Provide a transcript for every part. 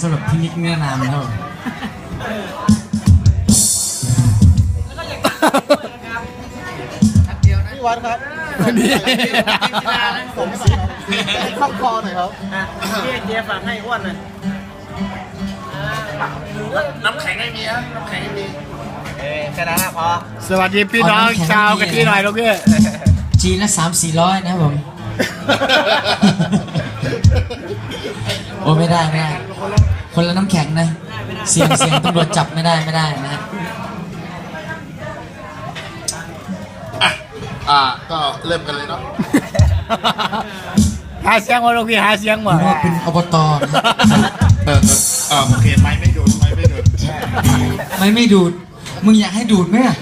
สำหรับพี่นิกเนื้อนามนะครับผมพี่วัดครับนี่ผมสีข้างคอหน่อยครับพี่เจฝากให้อ้วนหน่อยน้ำแข็งไม่มีฮะน้ำแข็งไม่มีเอ้แค่นั้นพอสวัสดีพี่น้องชาวกะทิหน่อยลูกพี่จีนละสามสี่ร้อยนะครับผม โอ้ไม่ได้ไม่ได้ คนละน้ำแข็งนะ เสียงเสียงตำรวจจับไม่ได้ไม่ได้นะฮะอะอ่าก็เริ่มกันเลยเนาะหาเสียงมาลูกพี่หาเสียงเพมาราะว่าเป็นอบตนะเออเออเออโอเคไม่ไม่โดนไม่ไม่โดนไม่ไม่ดูด มึงอยากให้ดูดไหมอะ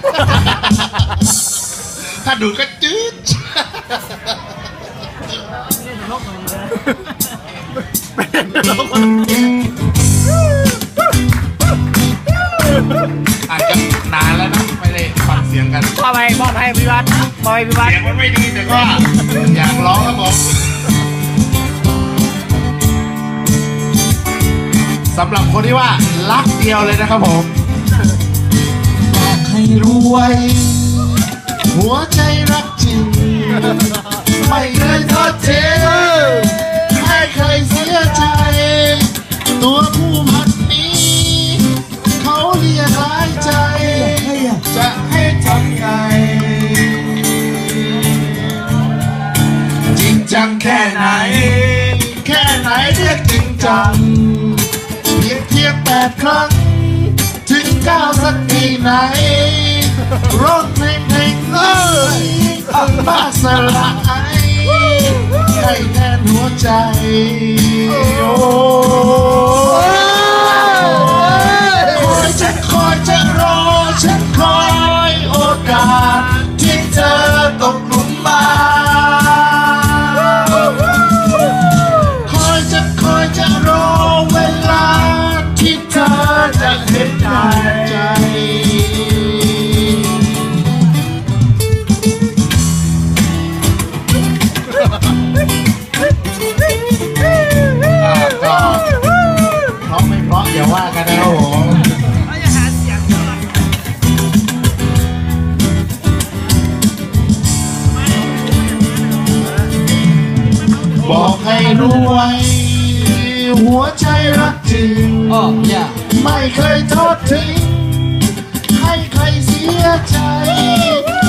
ถ้าดูดก็จืดอา กันมอบให้มอบให้พี่วัดมอบให้พี่วัดเสียงมันไม่ดีแต่ก็อยากร้องครับผมสำหรับคนที่ว่ารักเดียวเลยนะครับผมบอกให้รรู้วย หัวใจรักจริง ไม่เคยทอดทิ้งไม่เคยเสียใจ ตัว จังแค่ไหน แค่ไหนเรียกจริงจัง เพียงเพียงแปดครั้ง ถึงเก้าสักทีไหนร้องเพลงเพลงเอ้ยมาสลายให้แทนหัวใจโอ้ บอกให้รู้ไว้ หัวใจรักจริงอ๋ออย่าไม่เคยทอดทิ้ง ให้ใครเสียใจ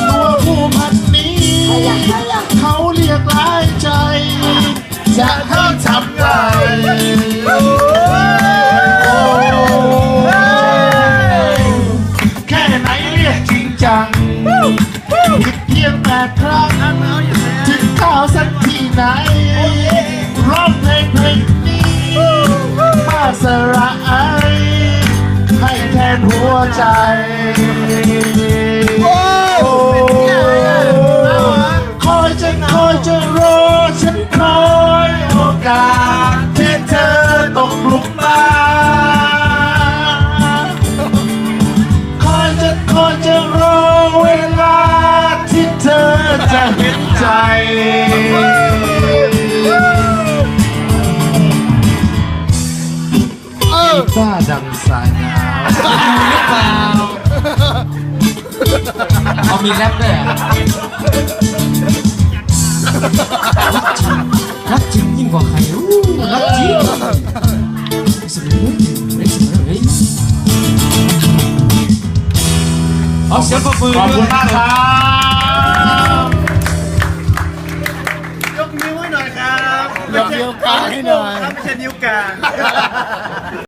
ตัวผู้พันนี้ เขาเรียกร้ายใจจะ นหัวใจคอยจะคอยจะรอฉันคอยโอกาสที่เธอตกหลุมมาคอยจะคอยจะรอเวลาที่เธอจะเห็นใจฟ้าดังสายหนาวหรือ เปล่าเอามีแรปด้วยเหรอรักจริงยิ่งกว่าใครอู้รักจริงสุดเลยเฮ้ยสุดเลยเอาเสียงปรบมือขอบด้คุวณยมากครับ ยกนิ้วให้หน่อยครับยกนิ้วกลางให้หน่อยไม่ใช่นิ้วกลาง